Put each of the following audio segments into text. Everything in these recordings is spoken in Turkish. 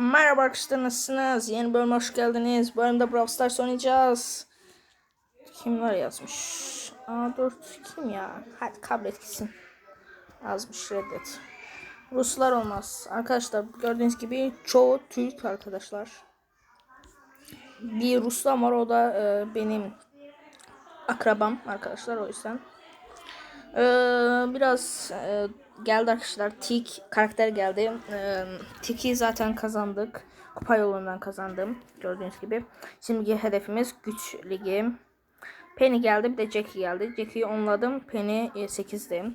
Merhaba arkadaşlar nasılsınız? Yeni bölüme hoş geldiniz. Bu bölümde Brawl Stars oynayacağız. Kimler yazmış? A4 kim ya? Hadi kabul et gitsin. Yazmış reddet. Ruslar olmaz. Arkadaşlar gördüğünüz gibi çoğu Türk arkadaşlar. Bir Ruslar var o da e, benim akrabam arkadaşlar o yüzden. Ee, biraz e, geldi arkadaşlar. Tik karakter geldi. Ee, Tik'i zaten kazandık. Kupa yolundan kazandım. Gördüğünüz gibi. Şimdi hedefimiz güç ligi. Penny geldi bir de Jackie geldi. Jackie'yi onladım. Penny e, 8'deyim.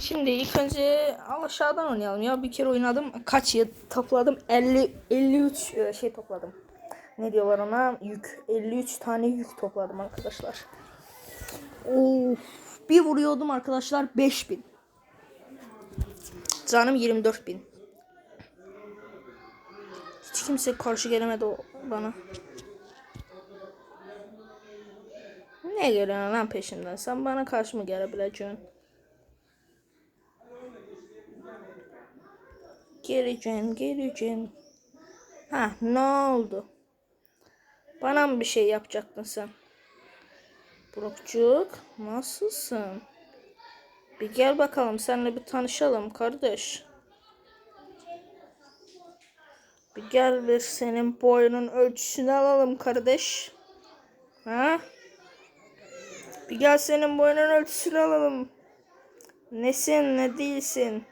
Şimdi ilk önce aşağıdan oynayalım ya. Bir kere oynadım. Kaç yıl topladım? 50 53 e, şey topladım. Ne diyorlar ona? Yük. 53 tane yük topladım arkadaşlar. Of. Bir vuruyordum arkadaşlar 5000. Canım 24000. Hiç kimse karşı gelemedi o bana. Ne geliyorsun lan peşimden? Sen bana karşı mı gelebileceksin? Geleceksin, geleceksin. Ha, ne oldu? Bana mı bir şey yapacaktın sen? Burakcık nasılsın? Bir gel bakalım seninle bir tanışalım kardeş. Bir gel ve senin boyunun ölçüsünü alalım kardeş. Ha? Bir gel senin boyunun ölçüsünü alalım. Nesin ne değilsin?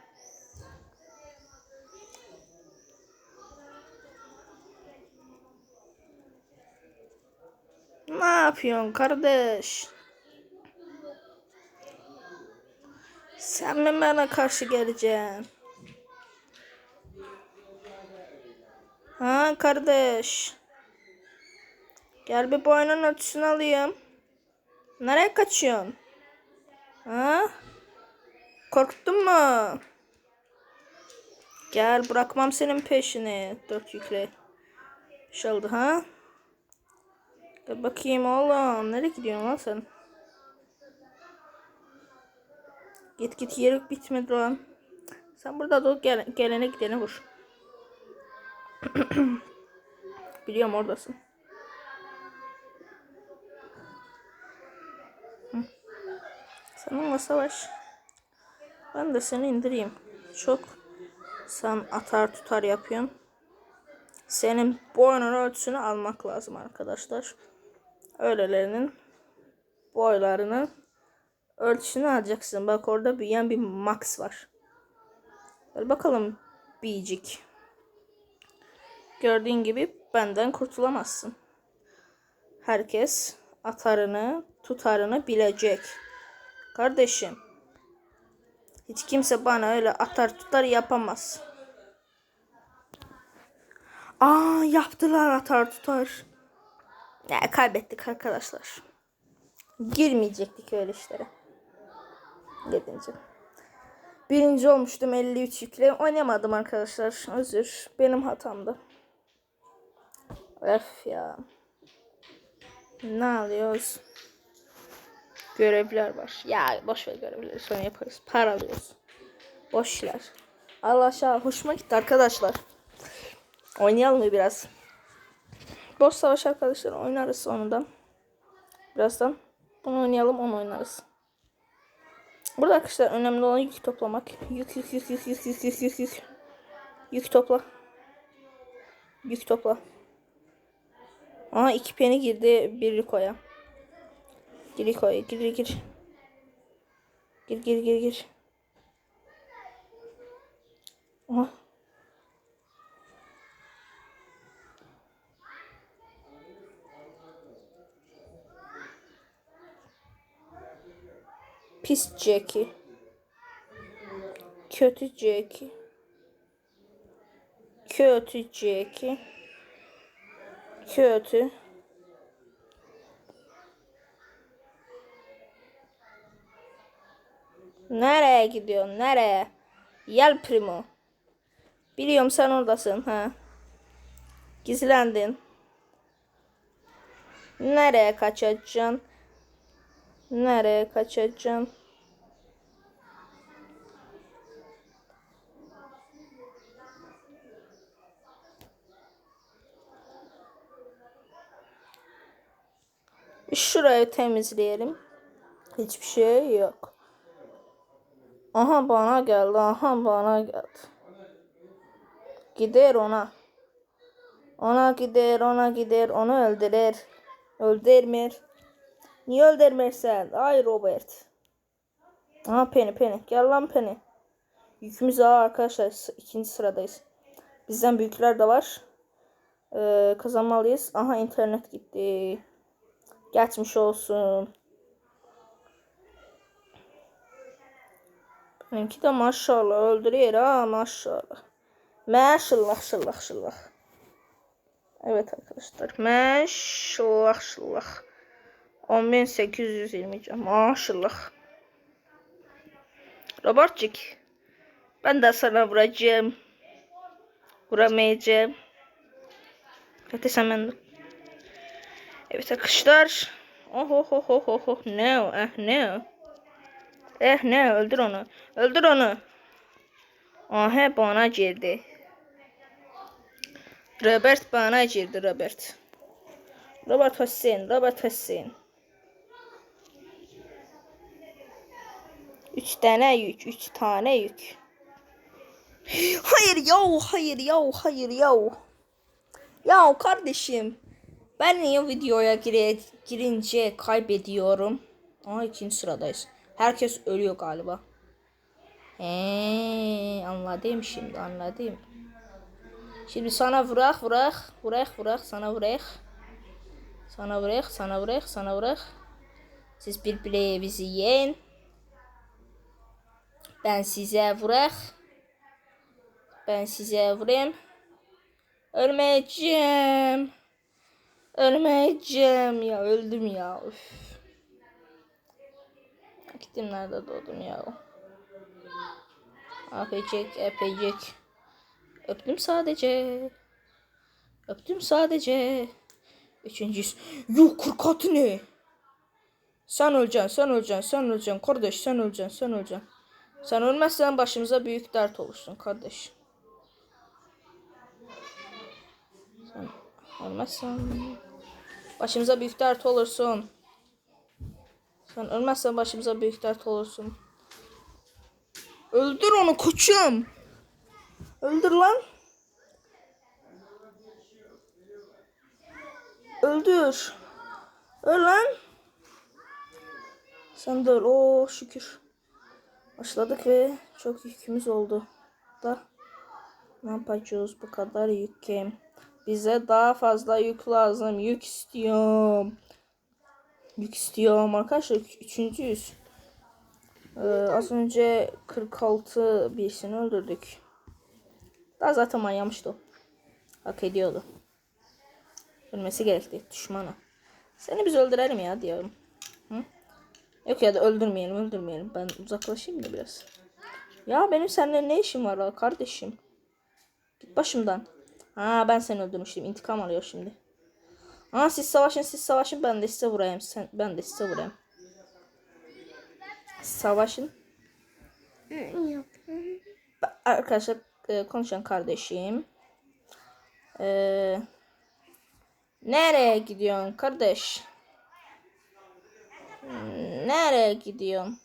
Ne yapıyorsun kardeş? Sen mi bana karşı geleceksin? Ha kardeş. Gel bir boynun ölçüsünü alayım. Nereye kaçıyorsun? Ha? Korktun mu? Gel bırakmam senin peşini. Dört yükle. Şey oldu ha? Gel bakayım oğlum. Nereye gidiyorsun lan sen? Git git yeri bitmedi lan. Sen burada dur gel, gelene gidene vur. Biliyorum oradasın. Hı. Sen onunla savaş. Ben de seni indireyim. Çok sen atar tutar yapıyorsun. Senin boynun ölçüsünü almak lazım arkadaşlar. Öylelerinin boylarını ölçüsünü alacaksın. Bak orada büyüyen bir max var. Gel bakalım biycik. Gördüğün gibi benden kurtulamazsın. Herkes atarını, tutarını bilecek. Kardeşim. Hiç kimse bana öyle atar tutar yapamaz. Aa yaptılar atar tutar. Ya kaybettik arkadaşlar. Girmeyecektik öyle işlere. Yedinci. Birinci olmuştum 53 yükle. Oynamadım arkadaşlar. Özür. Benim hatamdı. Öf ya. Ne alıyoruz? Görevler var. Ya boş ver görevleri sonra yaparız. Para alıyoruz. Boşlar. Allah aşağı hoşuma gitti arkadaşlar. Oynayalım mı biraz? Boş savaş arkadaşlar oynarız sonunda. Birazdan bunu oynayalım onu oynarız. Burada arkadaşlar önemli olan yük toplamak. Yük yük yük yük yük yük yük yük yük. Yük topla. Yük topla. Aha iki peni girdi bir Rico'ya. Gir Rico'ya gir gir. Gir gir gir gir. Aha. Pis Jackie. Kötü Jackie. Kötü Jackie. Kötü. Nereye gidiyorsun? Nereye? Gel Primo. Biliyorum sen oradasın ha. Gizlendin. Nereye kaçacaksın? Nereye kaçacaksın? Şurayı temizleyelim. Hiçbir şey yok. Aha bana geldi. Aha bana geldi. Gider ona. Ona gider, ona gider, onu öldürür. Öldürmür. Niye öldürmürsen? Ay Robert. Aha Penny, Penny. Gel lan Penny. Yükümüz ağır arkadaşlar. İkinci sıradayız. Bizden büyükler de var. Ee, kazanmalıyız. Aha internet gitti. Geçmiş olsun. Benimki de maşallah öldürüyor ha maşallah. Maşallah şıllah şıllah. Evet arkadaşlar. Maşallah şıllah. 10820 can. Maşallah. Robertcik. Ben de sana vuracağım. Vuramayacağım. Hadi sen ben. Evet arkadaşlar. Oh oh oh oh oh oh. No. Eh no. Eh ne öldür onu. Öldür onu. Aha bana girdi. Robert bana girdi Robert. Robert Hüseyin. Robert Hüseyin. Üç tane yük. Üç tane yük. Hayır yahu hayır yahu hayır yahu. Ya kardeşim. Ben niye videoya girince kaybediyorum? Aa ikinci sıradayız. Herkes ölüyor galiba. Eee anladım şimdi anladım. Şimdi sana vurak vurak vurak vurak sana vurak. Sana vurak sana vurak sana vurak. Siz birbirinizi yiyin. Ben size vurak. Ben size vurayım. Ölmeyeceğim. Ölmeyeceğim ya öldüm ya. Üf. Gittim nerede doğdum ya. Öpecek öpecek. Öptüm sadece. Öptüm sadece. Üçüncüsü. Yuh kırkatı ne? Sen öleceksin, sen öleceksin, sen öleceksin. Kardeş sen öleceksin, sen öleceksin. Sen ölmezsen başımıza büyük dert olursun kardeş. Sen ölmezsen başımıza büyük dert olursun. Sen ölmezsen başımıza büyük dert olursun. Öldür onu koçum. Öldür lan. Öldür. Öl lan. Sen de öl. Oo şükür. Başladık ve çok yükümüz oldu. Da ne yapacağız bu kadar yük ki? Bize daha fazla yük lazım. Yük istiyorum. Yük istiyorum arkadaşlar. Üçüncüyüz. Ee, az önce 46 birisini öldürdük. Daha zaten manyamıştı. Hak ediyordu. Ölmesi gerekti düşmana. Seni biz öldürelim ya diyorum. Hı? Yok ya da öldürmeyelim öldürmeyelim. Ben uzaklaşayım da biraz. Ya benim seninle ne işim var kardeşim? Git başımdan. Ha ben seni öldürmüştüm. İntikam alıyor şimdi. Aa siz savaşın siz savaşın ben de size vurayım. Sen, ben de size vurayım. Savaşın. Arkadaşlar e, konuşan kardeşim. Ee, nereye gidiyorsun kardeş? Nereye gidiyorsun?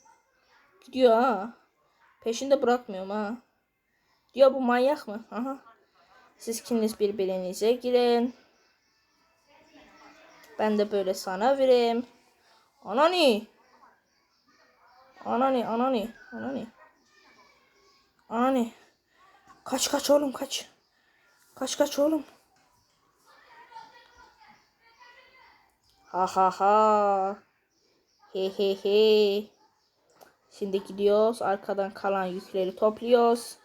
Gidiyor ha. Peşinde bırakmıyorum ha. Diyor bu manyak mı? Aha. Siz ikiniz birbirinize girin. Ben de böyle sana vereyim. Anani. Anani, anani, anani. Anani. Kaç kaç oğlum kaç. Kaç kaç oğlum. Ha ha ha. He he he. Şimdi gidiyoruz. Arkadan kalan yükleri topluyoruz.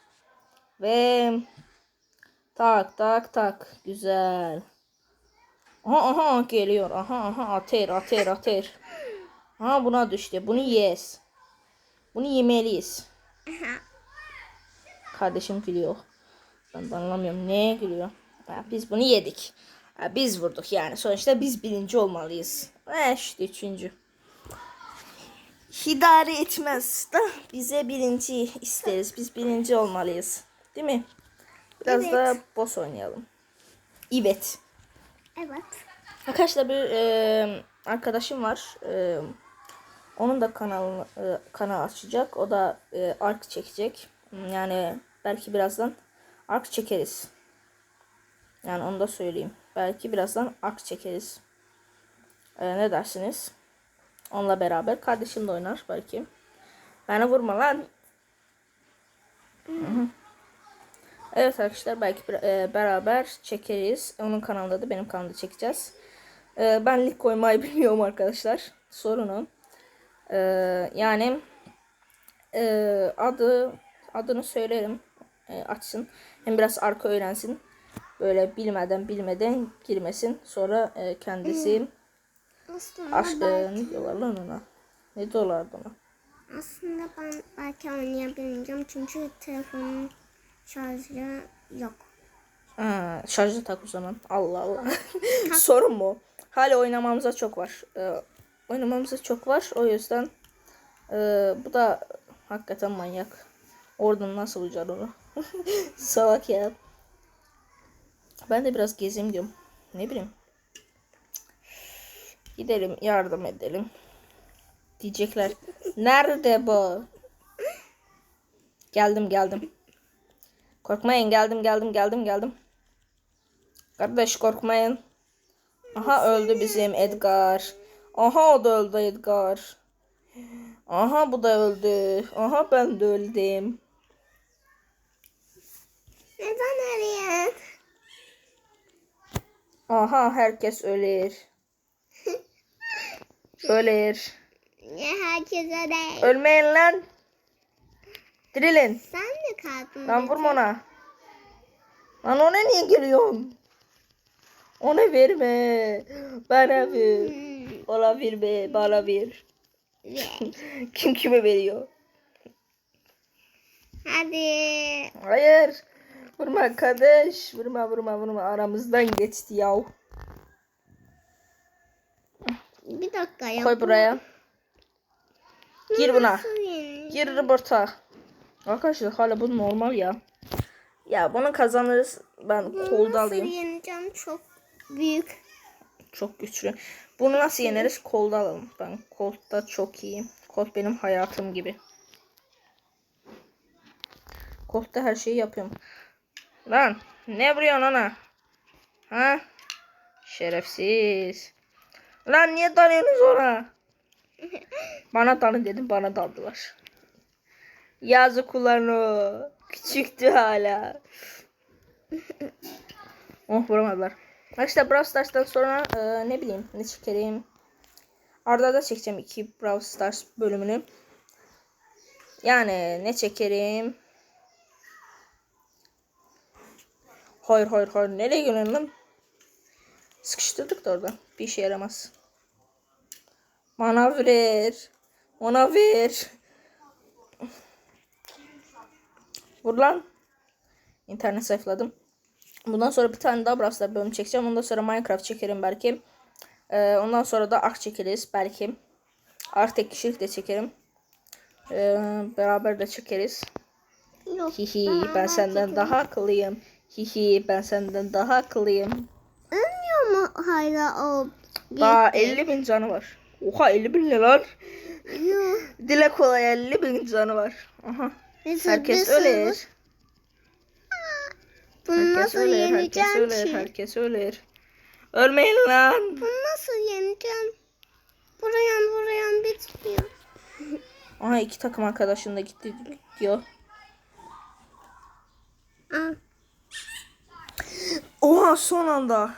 Ve tak tak tak. Güzel. Aha aha geliyor. Aha aha ater ater ater. Aha buna düştü. Bunu yes. Bunu yemeliyiz. Kardeşim gülüyor. Ben de anlamıyorum neye gülüyor. Ha, biz bunu yedik. Ha, biz vurduk yani. Sonuçta biz birinci olmalıyız. E işte üçüncü. İdare etmez da bize birinci isteriz. Biz birinci olmalıyız. Değil mi? Biraz Evet. da boss oynayalım. Evet. Evet. Arkadaşlar bir e, arkadaşım var. Ee, onun da kanalını e, kanal açacak. O da e, ark çekecek. Yani belki birazdan ark çekeriz. Yani onu da söyleyeyim. Belki birazdan ark çekeriz. Ee, ne dersiniz? Onunla beraber kardeşim de oynar belki. Bana vurma lan. Hı hı. Evet arkadaşlar belki bir- e, beraber çekeriz. Onun kanalında da benim kanalda çekeceğiz. E, ben lig koymayı bilmiyorum arkadaşlar. Sorun o. E, yani e, adı adını söylerim. E, açsın. Hem biraz arka öğrensin. Böyle bilmeden bilmeden girmesin. Sonra e, kendisi Aslında aşk ben, e, ne diyorlar lan ona? Ne diyorlar ona? aslında ben belki oynayabileceğim çünkü telefonun şarjı yok. Ha, şarjı tak o zaman. Allah Allah. Sorun mu? Hala oynamamıza çok var. Ee, oynamamıza çok var. O yüzden e, bu da hakikaten manyak. Oradan nasıl ucar onu? Salak ya. Ben de biraz gezeyim diyorum. Ne bileyim. Gidelim yardım edelim. Diyecekler. Nerede bu? Geldim geldim. Korkmayın geldim geldim geldim geldim. Kardeş korkmayın. Aha öldü bizim Edgar. Aha o da öldü Edgar. Aha bu da öldü. Aha ben de öldüm. Neden arayan? Aha herkes ölür. Ölür. Herkese de. Ölmeyin lan. Dirilin. Sen de kaldın. Lan vurma ona. Lan ona niye geliyorsun? Ona verme. Bana ver. Hmm, Bana verme. Bana ver. ver. Kim kime veriyor? Hadi. Hayır. Vurma kardeş. Vurma vurma vurma. Aramızdan geçti yav. Bir dakika ya. Koy buraya. Gir buna. Gir reporta. Arkadaşlar hala bu normal ya. Ya bunu kazanırız. Ben kolda Nasıl alayım. yeneceğim çok büyük. Çok güçlü. Bunu nasıl yeneriz? Kolda alalım. Ben kolda çok iyiyim. Kolt benim hayatım gibi. Kolda her şeyi yapıyorum. Lan ne vuruyorsun ona? Ha? Şerefsiz. Lan niye dalıyorsunuz ona? Bana dalın dedim bana daldılar. Yazık ulan o. Küçüktü hala. oh vuramadılar. Arkadaşlar Brawl Stars'tan sonra e, ne bileyim ne çekerim. Arda da çekeceğim iki Brawl Stars bölümünü. Yani ne çekerim? Hayır hayır hayır nereye lan? Sıkıştırdık da orada. Bir işe yaramaz. Bana ver. Ona. Vur lan. İnternet sayfaladım. Bundan sonra bir tane daha Brawl bölüm çekeceğim. Ondan sonra Minecraft çekerim belki. Ee, ondan sonra da Ark çekeriz belki. Ark tek kişilik de çekerim. Ee, beraber de çekeriz. Yok. Hihi ben senden daha akıllıyım. Hihi ben senden daha akıllıyım. Ölmüyor mu hala o? Daha 50 bin canı var. Oha 50 bin ne lan? Dile kolay 50 bin canı var. Aha. Herkes ölür. Bunu Herkes nasıl ölür. Herkes yeneceğim ölür. ki? Herkes ölür. Ölmeyin lan. Bunu nasıl yeneceğim? Buraya buraya bitmiyor. Aha iki takım arkadaşım da gitti diyor. Aa, Oha son anda.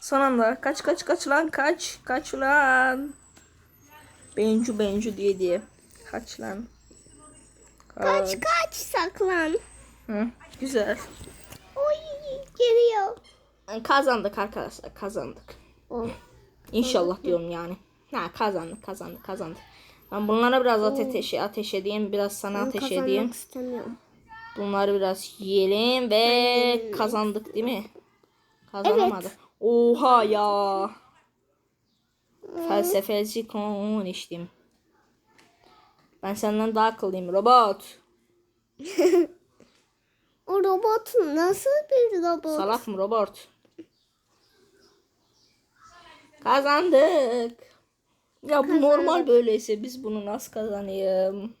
Son anda. Kaç kaç kaç lan kaç. Kaç lan. Bencu bencu diye diye. Kaç lan. Kaç kaç saklan. Hı, güzel. Oy geliyor. Kazandık arkadaşlar kazandık. Oh. İnşallah diyorum yani. Ha kazandık kazandık kazandık. Ben bunlara biraz ateş, ateş edeyim. Biraz sana Ben ateş edeyim. istemiyorum. Bunları biraz yiyelim ve kazandık değil mi? Kazanamadık. Oha ya. Felsefeci konuştum. Ben senden daha akıllıyım robot. O robot nasıl bir robot? Salak mı robot? Kazandık. Ya bu normal böyleyse biz bunu nasıl kazanayım?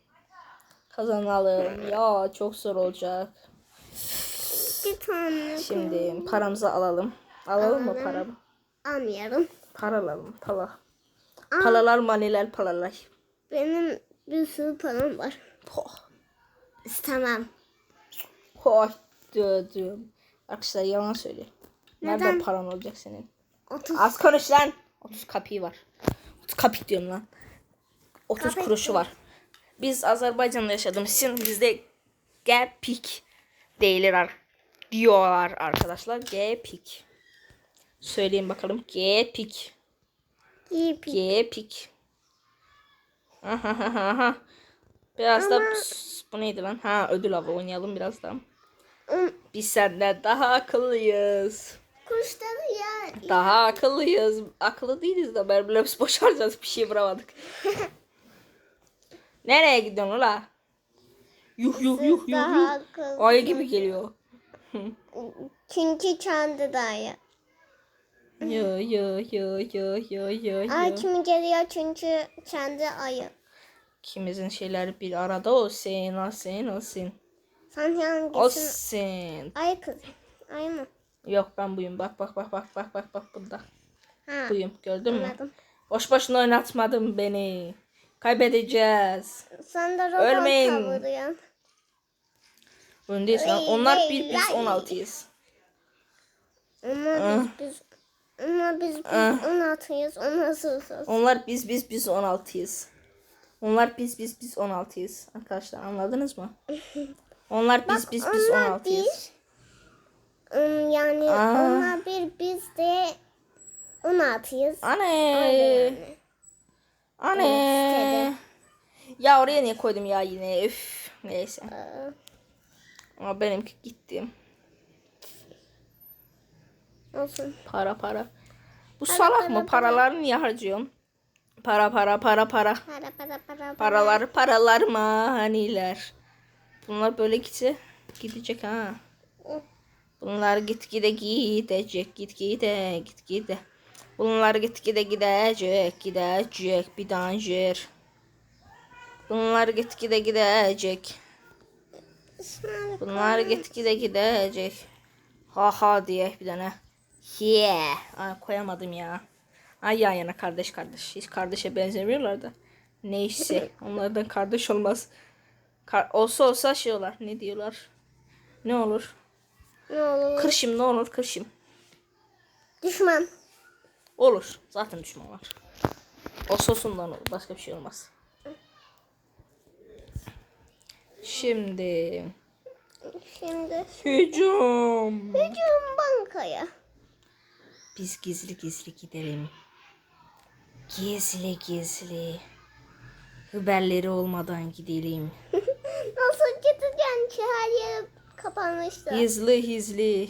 Kazanalım. Ya çok zor olacak. Bir tane Şimdi paramızı alalım. Alalım mı Alalım. paramı? almayalım. Para alalım. Para. Paralar maniler paralar. Benim bir sürü param var. Poh. İstemem. Poh. Diyor, diyorum. Arkadaşlar yalan söylüyor. Nerede Neden? paran olacak senin? 30 Az konuş lan. 30 kapıyı var. 30 kapik diyorum lan. 30 Kapik kuruşu mi? var. Biz Azerbaycan'da yaşadığımız için bizde Gepik değiller diyorlar arkadaşlar. Gepik. Söyleyin bakalım. Gepik. bir Gepik. Biraz da bu neydi lan? Ha ödül avı oynayalım biraz da. Biz senden daha akıllıyız. kuşları ya. Daha akıllıyız. Akıllı değiliz de mermilerimiz boş harcadık. Bir şey vuramadık. Nereye gidiyorsun ula? Yuh yuh yuh yuh yuh. akıllı. Ay gibi geliyor. Çünkü çandı dayı. Yo yo yo yo yo yo Ay yo. kimi geliyor çünkü çandı ayı. Kimizin şeyleri bir arada olsun olsun olsun. Sen hangisin? Olsun. Ay kız. Ay mı? Yok ben buyum. Bak bak bak bak bak bak bak bunda. Ha. Buyum. Gördün mü? Anladım. Boş boşuna oynatmadın beni. Kaybedeceğiz. Sen de robot Ölmeyin. kavuruyorsun. Öndeyiz lan. Onlar bir biz lay. 16'yız. Ama biz biz ama biz biz Ah. 16'yız. Onlar. Onlar biz biz biz 16'yız. Onlar biz biz biz 16'yız. Arkadaşlar anladınız mı? Onlar biz biz biz onlar 16'yız. bir, ım, yani Aa. onlar bir biz de 16'yız. Anne. Yani. Anne. Ya oraya niye koydum ya yine? Üf. Neyse. Aa, Ama benimki gitti. Olsun. Para para. Bu Para, salak para, mı? para. Paraları niye harcıyorsun? Para para para para. Para para para. para. Paralar paralar maniler. Bunlar böyle gitse gidecek ha. Bunlar gitgide gidecek, gitgide, gitgide. Bunlar gitgide gidecek, gidecek bir danger. Bunlar gitgide gidecek. Bunlar gitgide gidecek. Ha ha diye bir tane. Yeah. Ay, koyamadım ya. Ay yan yana kardeş kardeş. Hiç kardeşe benzemiyorlar da. Neyse. Onlardan kardeş olmaz. Kar olsa olsa şey olur. Ne diyorlar? Ne olur? Ne olur? Kırşım ne olur? Kırşım. Düşman. Olur. Zaten düşman var. O sosundan olur. Başka bir şey olmaz. Şimdi. Şimdi Hücum. hücum bankaya. Biz gizli gizli gidelim. Gizli gizli. Haberleri olmadan gidelim. Nasıl gideceksin ki her yer kapanmıştı. Gizli gizli.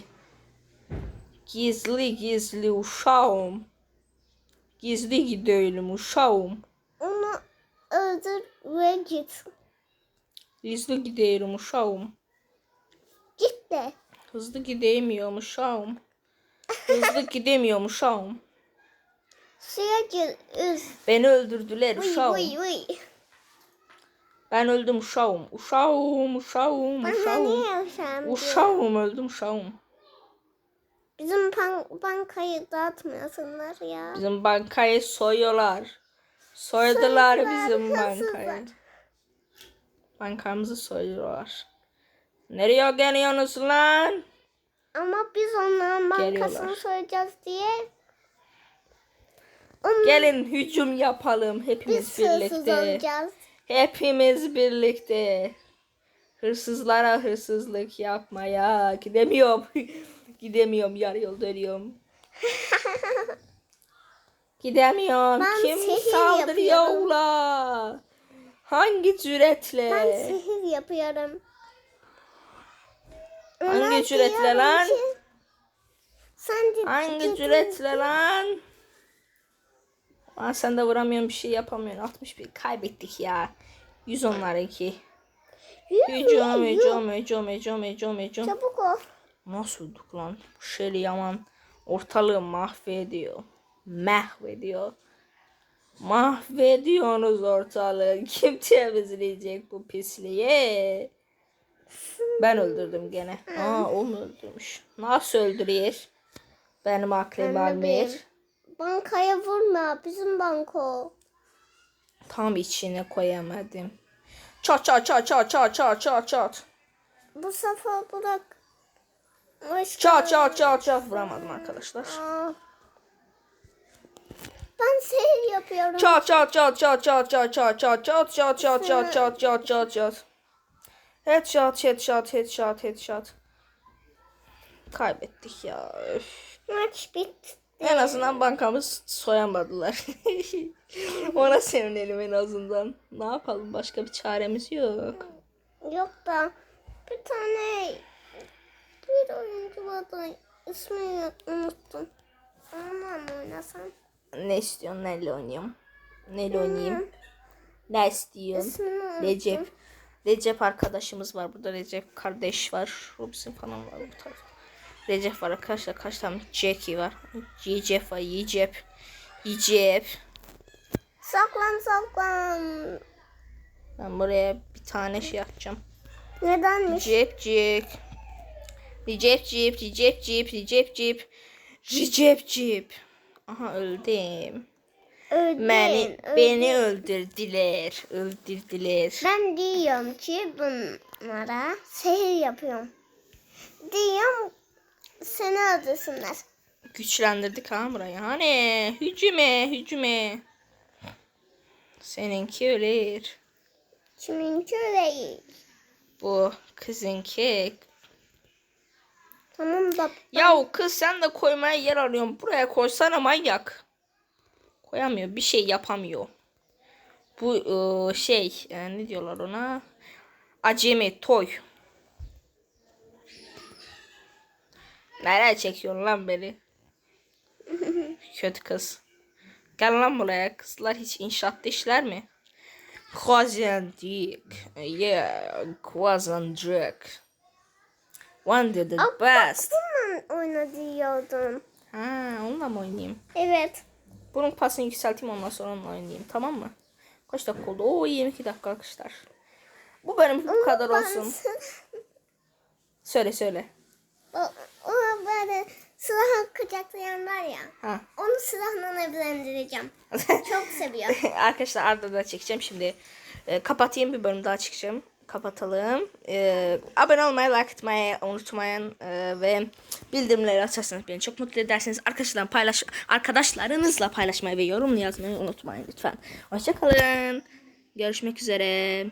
Gizli gizli uşağım. Gizli gidelim uşağım. Onu öldür ve git. Gizli gidelim uşağım. Git de. Hızlı gidemiyorum uşağım. Hızlı gidemiyorum uşağım. Suya gir. Beni öldürdüler Uy uşağım. uy uy. Ben öldüm uşağım. Uşağım uşağım Bana uşağım. diyor? Uşağım öldüm uşağım. Bizim pan- bankayı dağıtmıyorsunlar ya. Bizim bankayı soyuyorlar. Soydular Soydular, bizim hırsızlar. bankayı. Bankamızı soyuyorlar. Nereye geliyorsunuz lan? Ama biz onların bankasını Geliyorlar. soyacağız diye. Onlar Gelin hücum yapalım hepimiz biz hırsız birlikte. olacağız. Hepimiz birlikte. Hırsızlara hırsızlık yapmaya gidemiyorum. gidemiyorum yarı yolda ölüyorum. Gidemiyorum. Ben Kim sihir saldırıyor yapıyorum. ula? Hangi cüretle? Ben sihir yapıyorum. Hangi cüretle lan? Hangi cüretle lan? Aa, sen de vuramıyorsun bir şey yapamıyorsun. 61 kaybettik ya. 100 onlarınki. Hücum, hücum, hücum, hücum, hücum, hücum. Çabuk ol. Nasıl öldük lan? Bu Şeli Yaman ortalığı mahvediyor. mahvediyor. Mahvediyorsunuz ortalığı. Kim temizleyecek bu pisliği? Ben öldürdüm gene. Aa o mu öldürmüş? Nasıl öldürüyor? Benim aklım almıyor. Bankaya vurma. Bizim banko. Tam içine koyamadım. Çat çat çat çat çat çat çat çat. Bu sefer bırak. Hoş Çat çat çat çat vuramadım arkadaşlar. Aa. Ben sihir yapıyorum. Çat çat çat çat çat çat çat çat çat çat çat çat çat çat çat çat. Headshot headshot headshot headshot. Kaybettik ya. Öf. Maç bitti. En azından bankamız soyamadılar. Ona sevinelim en azından. Ne yapalım başka bir çaremiz yok. Yok da bir tane bir oyuncu vardı. İsmini unuttum. Onunla mı oynasam? Ne istiyorsun? Neyle oynayayım? Neyle oynayayım? Ne istiyorsun? Recep. Recep arkadaşımız var burada. Recep kardeş var. Robson falan var bu tarafta. Recep var arkadaşlar. Kaç tane Jackie var. Yicep var. Yicep. Yicep. Saklan saklan. Ben buraya bir tane şey atacağım. Nedenmiş? Recepcik. Recepcik. Recepcik. Recepcik. Recepcik. Aha öldüm. Öldün. Beni, öldün. beni öldürdüler. Öldürdüler. Ben diyorum ki bunlara sihir yapıyorum. Diyorum seni öldürsünler. Güçlendirdik ha burayı. Hani hücume hücume. Seninki ölür. Kiminki öyle Bu kızınki. Tamam bak. Ya kız sen de koymaya yer arıyorsun. Buraya koysana manyak. Koyamıyor. Bir şey yapamıyor. Bu ıı, şey e, ne diyorlar ona? Acemi toy. Nereye çekiyorsun lan beni? Kötü kız. Gel lan buraya. Kızlar hiç inşaatta işler mi? Kazandık. Yeah, kazandık. One did the best. Bununla oyna diyordum. Ha, onunla mı oynayayım? Evet. Bunun pasını yükselteyim ondan sonra onunla oynayayım. Tamam mı? Kaç dakika oldu? Oo 22 dakika arkadaşlar. Bu benim bu kadar olsun. Söyle söyle. O, o böyle silah kucaklayan var ya. Ha. Onu silahla evlendireceğim. Çok seviyor. arkadaşlar arada da çekeceğim şimdi. Ee, kapatayım bir bölüm daha çekeceğim. Kapatalım. Ee, abone olmayı, like etmeyi unutmayın. Ee, ve bildirimleri açarsanız beni çok mutlu edersiniz. Arkadaşlar paylaş arkadaşlarınızla paylaşmayı ve yorum yazmayı unutmayın lütfen. Hoşçakalın. Görüşmek üzere.